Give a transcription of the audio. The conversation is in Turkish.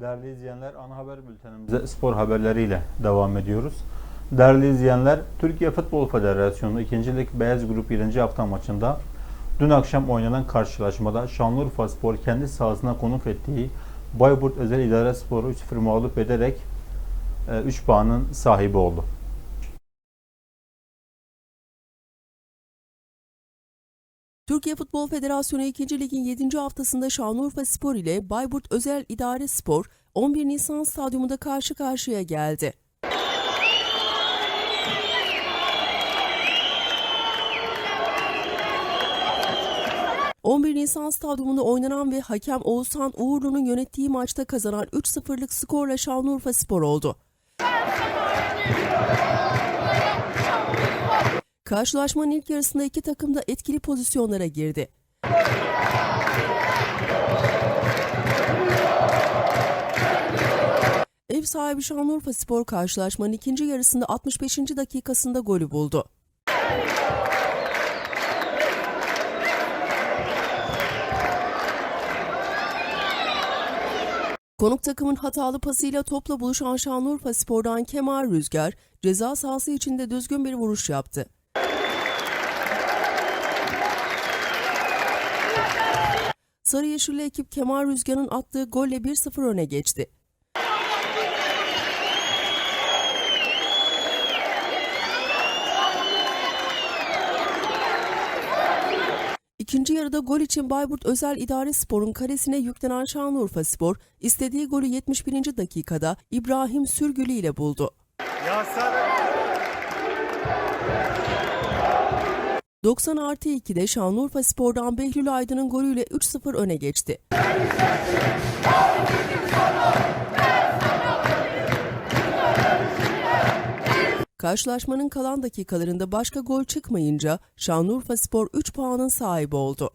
Değerli izleyenler, ana haber bültenimize spor haberleriyle devam ediyoruz. Değerli izleyenler, Türkiye Futbol Federasyonu 2. Lig Beyaz Grup 1. hafta maçında dün akşam oynanan karşılaşmada Şanlıurfa Spor kendi sahasına konuk ettiği Bayburt Özel İdare Spor'u 3-0 mağlup ederek 3 puanın sahibi oldu. Türkiye Futbol Federasyonu 2. Lig'in 7. haftasında Şanlıurfa Spor ile Bayburt Özel İdare Spor 11 Nisan Stadyumunda karşı karşıya geldi. ...11 Nisan Stadyumunda oynanan ve hakem Oğuzhan Uğurlu'nun yönettiği maçta kazanan 3-0'lık skorla Şanlıurfa Spor oldu. Karşılaşmanın ilk yarısında iki takım da etkili pozisyonlara girdi. Ev sahibi Şanlıurfa Spor karşılaşmanın ikinci yarısında 65. dakikasında golü buldu. Konuk takımın hatalı pasıyla topla buluşan Şanlıurfa Spor'dan Kemal Rüzgar ceza sahası içinde düzgün bir vuruş yaptı. Sarı Yeşilli ekip Kemal Rüzgar'ın attığı golle 1-0 öne geçti. İkinci yarıda gol için Bayburt Özel İdare Spor'un kalesine yüklenen Şanlıurfa Spor, istediği golü 71. dakikada İbrahim Sürgülü ile buldu. Ya sen 90 artı 2'de Şanlıurfa Spor'dan Behlül Aydın'ın golüyle 3-0 öne geçti. Karşılaşmanın kalan dakikalarında başka gol çıkmayınca Şanlıurfa Spor 3 puanın sahibi oldu.